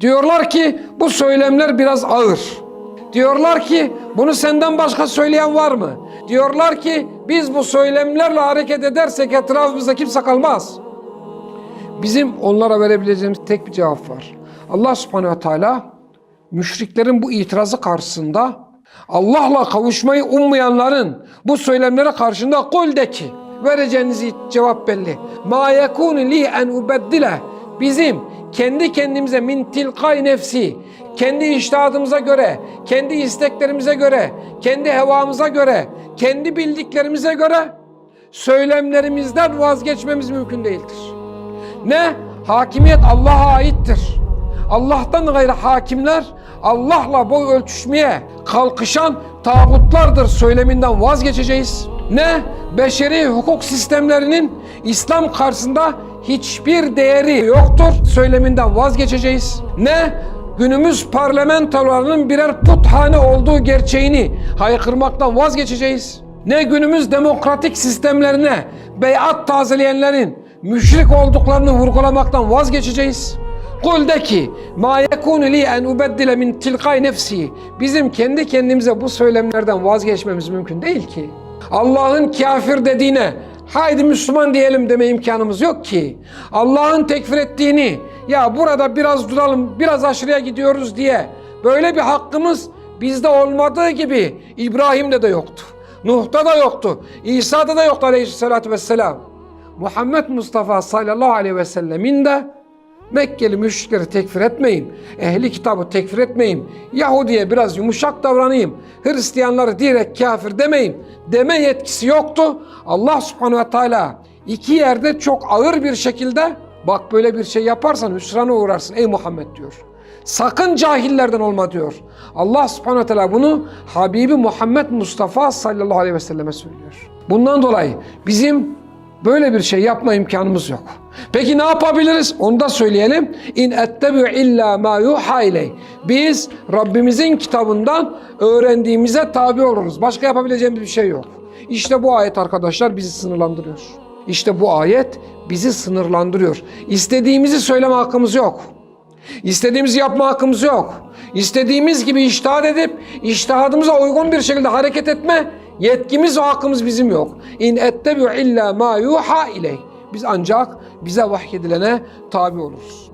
Diyorlar ki bu söylemler biraz ağır. Diyorlar ki bunu senden başka söyleyen var mı? Diyorlar ki biz bu söylemlerle hareket edersek etrafımızda kimse kalmaz. Bizim onlara verebileceğimiz tek bir cevap var. Allah subhanehu teala müşriklerin bu itirazı karşısında Allah'la kavuşmayı ummayanların bu söylemlere karşında kul de ki vereceğiniz cevap belli. Ma yekunu li en ubeddile bizim kendi kendimize min tilkay nefsi kendi iştihadımıza göre, kendi isteklerimize göre, kendi hevamıza göre, kendi bildiklerimize göre söylemlerimizden vazgeçmemiz mümkün değildir. Ne? Hakimiyet Allah'a aittir. Allah'tan gayrı hakimler Allah'la boy ölçüşmeye kalkışan tağutlardır söyleminden vazgeçeceğiz. Ne? Beşeri hukuk sistemlerinin İslam karşısında hiçbir değeri yoktur söyleminden vazgeçeceğiz. Ne? Günümüz parlamentolarının birer puthane olduğu gerçeğini haykırmaktan vazgeçeceğiz. Ne günümüz demokratik sistemlerine beyat tazeleyenlerin müşrik olduklarını vurgulamaktan vazgeçeceğiz. Kul de ki ma yekunu li en ubeddile min tilkay nefsi bizim kendi kendimize bu söylemlerden vazgeçmemiz mümkün değil ki. Allah'ın kafir dediğine haydi Müslüman diyelim deme imkanımız yok ki. Allah'ın tekfir ettiğini ya burada biraz duralım biraz aşırıya gidiyoruz diye böyle bir hakkımız bizde olmadığı gibi İbrahim'de de yoktu. Nuh'ta da yoktu. İsa'da da yoktu aleyhissalatü vesselam. Muhammed Mustafa sallallahu aleyhi ve sellemin de Mekkeli müşrikleri tekfir etmeyin. Ehli kitabı tekfir etmeyin. Yahudiye biraz yumuşak davranayım. Hristiyanları direkt kafir demeyin. Deme yetkisi yoktu. Allah subhanehu ve teala iki yerde çok ağır bir şekilde bak böyle bir şey yaparsan hüsrana uğrarsın ey Muhammed diyor. Sakın cahillerden olma diyor. Allah subhanehu ve teala bunu Habibi Muhammed Mustafa sallallahu aleyhi ve selleme söylüyor. Bundan dolayı bizim Böyle bir şey yapma imkanımız yok. Peki ne yapabiliriz? Onu da söyleyelim. İn ettebi'u illa ma yuha. Biz Rabbimizin kitabından öğrendiğimize tabi oluruz. Başka yapabileceğimiz bir şey yok. İşte bu ayet arkadaşlar bizi sınırlandırıyor. İşte bu ayet bizi sınırlandırıyor. İstediğimizi söyleme hakkımız yok. İstediğimizi yapma hakkımız yok. İstediğimiz gibi iştahat edip iştihadımıza uygun bir şekilde hareket etme yetkimiz ve hakkımız bizim yok. İn ettebi'u illa ma yuha iley. Biz ancak bize vahyedilene tabi oluruz.